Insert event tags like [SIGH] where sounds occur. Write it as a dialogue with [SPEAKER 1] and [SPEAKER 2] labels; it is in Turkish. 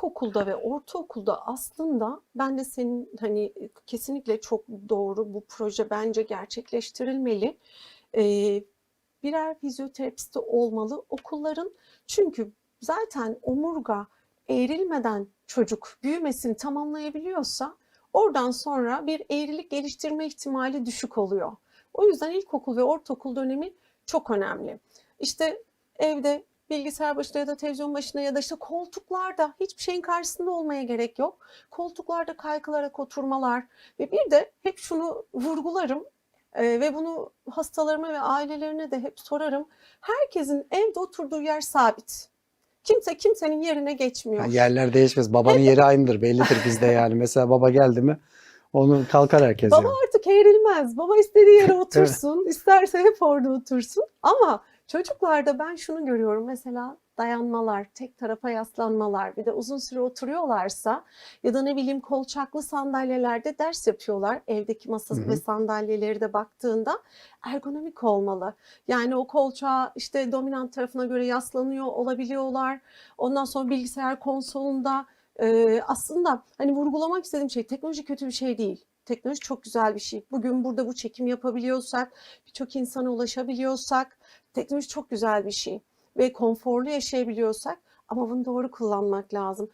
[SPEAKER 1] ilkokulda ve ortaokulda aslında ben de senin hani kesinlikle çok doğru bu proje bence gerçekleştirilmeli. Ee, birer fizyoterapisti olmalı okulların. Çünkü zaten omurga eğrilmeden çocuk büyümesini tamamlayabiliyorsa oradan sonra bir eğrilik geliştirme ihtimali düşük oluyor. O yüzden ilkokul ve ortaokul dönemi çok önemli. İşte evde bilgisayar başında ya da televizyon başında ya da işte koltuklarda hiçbir şeyin karşısında olmaya gerek yok. Koltuklarda kaykılarak oturmalar ve bir de hep şunu vurgularım e, ve bunu hastalarıma ve ailelerine de hep sorarım. Herkesin evde oturduğu yer sabit. Kimse kimsenin yerine geçmiyor.
[SPEAKER 2] Yani yerler değişmez. Babanın yeri aynıdır. Bellidir bizde [LAUGHS] yani. Mesela baba geldi mi onu kalkar herkes
[SPEAKER 1] Baba
[SPEAKER 2] yani.
[SPEAKER 1] artık eğrilmez. Baba istediği yere [LAUGHS] otursun. isterse hep orada otursun. Ama çocuklarda ben şunu görüyorum. Mesela dayanmalar, tek tarafa yaslanmalar, bir de uzun süre oturuyorlarsa ya da ne bileyim kolçaklı sandalyelerde ders yapıyorlar. Evdeki masa ve sandalyeleri de baktığında ergonomik olmalı. Yani o kolçağa işte dominant tarafına göre yaslanıyor olabiliyorlar. Ondan sonra bilgisayar konsolunda e, aslında hani vurgulamak istediğim şey teknoloji kötü bir şey değil. Teknoloji çok güzel bir şey. Bugün burada bu çekim yapabiliyorsak, birçok insana ulaşabiliyorsak teknoloji çok güzel bir şey ve konforlu yaşayabiliyorsak ama bunu doğru kullanmak lazım.